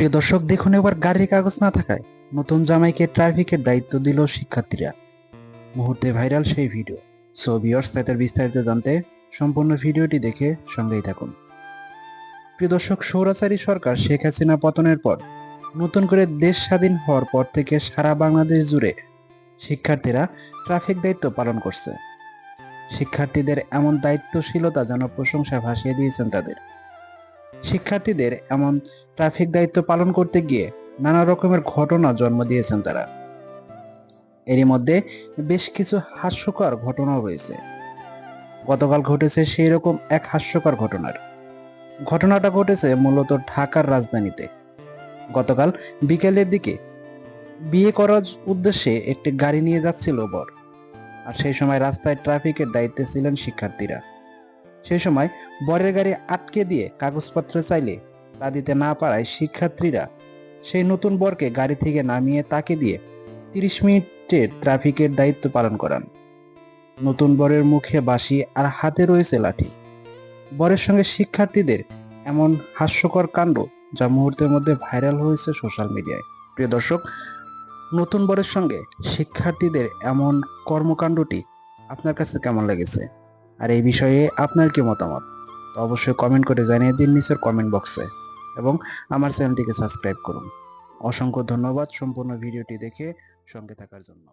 প্রিয় দর্শক, দেখুন এবার গাড়ির কাগজ না থাকায় নতুন জামাইকে ট্রাফিকের দায়িত্ব দিল শিক্ষার্থীরা। মুহূর্তে ভাইরাল সেই ভিডিও। সো ভিউয়ার্স তাদের বিস্তারিত জানতে সম্পূর্ণ ভিডিওটি দেখে সঙ্গেই থাকুন। প্রিয় দর্শক সৌরাচারী সরকার শেখ হাসিনা পতনের পর নতুন করে দেশ স্বাধীন হওয়ার পর থেকে সারা বাংলাদেশ জুড়ে শিক্ষার্থীরা ট্রাফিক দায়িত্ব পালন করছে। শিক্ষার্থীদের এমন দায়িত্বশীলতা যেন প্রশংসা ভাসিয়ে দিয়েছেন তাদের। শিক্ষার্থীদের এমন ট্রাফিক দায়িত্ব পালন করতে গিয়ে নানা রকমের ঘটনা জন্ম দিয়েছেন তারা। এরই মধ্যে বেশ কিছু হাস্যকর ঘটনাও রয়েছে। গতকাল ঘটেছে সেই রকম এক হাস্যকর ঘটনার। ঘটনাটা ঘটেছে মূলত ঢাকার রাজধানীতে। গতকাল বিকেলের দিকে বিয়ে করার উদ্দেশ্যে একটি গাড়ি নিয়ে যাচ্ছিল বর। আর সেই সময় রাস্তায় ট্রাফিকের দায়িত্বে ছিলেন শিক্ষার্থীরা। সেই সময় বরের গাড়ি আটকে দিয়ে কাগজপত্র চাইলে তা দিতে না পারায় শিক্ষার্থীরা সেই নতুন বরকে গাড়ি থেকে নামিয়ে তাকে দিয়ে তিরিশ মিনিটের ট্রাফিকের দায়িত্ব পালন করান। নতুন বরের মুখে বাঁশি আর হাতে রয়েছে লাঠি। বরের সঙ্গে শিক্ষার্থীদের এমন হাস্যকর কাণ্ড যা মুহূর্তের মধ্যে ভাইরাল হয়েছে সোশ্যাল মিডিয়ায়। প্রিয় দর্শক, নতুন বরের সঙ্গে শিক্ষার্থীদের এমন কর্মকাণ্ডটি আপনার কাছে কেমন লেগেছে? আর এই বিষয়ে আপনার কি মতামত? তো অবশ্যই কমেন্ট করে জানিয়ে দিন নিচের কমেন্ট বক্সে এবং আমার চ্যানেলটিকে সাবস্ক্রাইব করুন। অসংখ্য ধন্যবাদ সম্পূর্ণ ভিডিওটি দেখে সঙ্গে থাকার জন্য।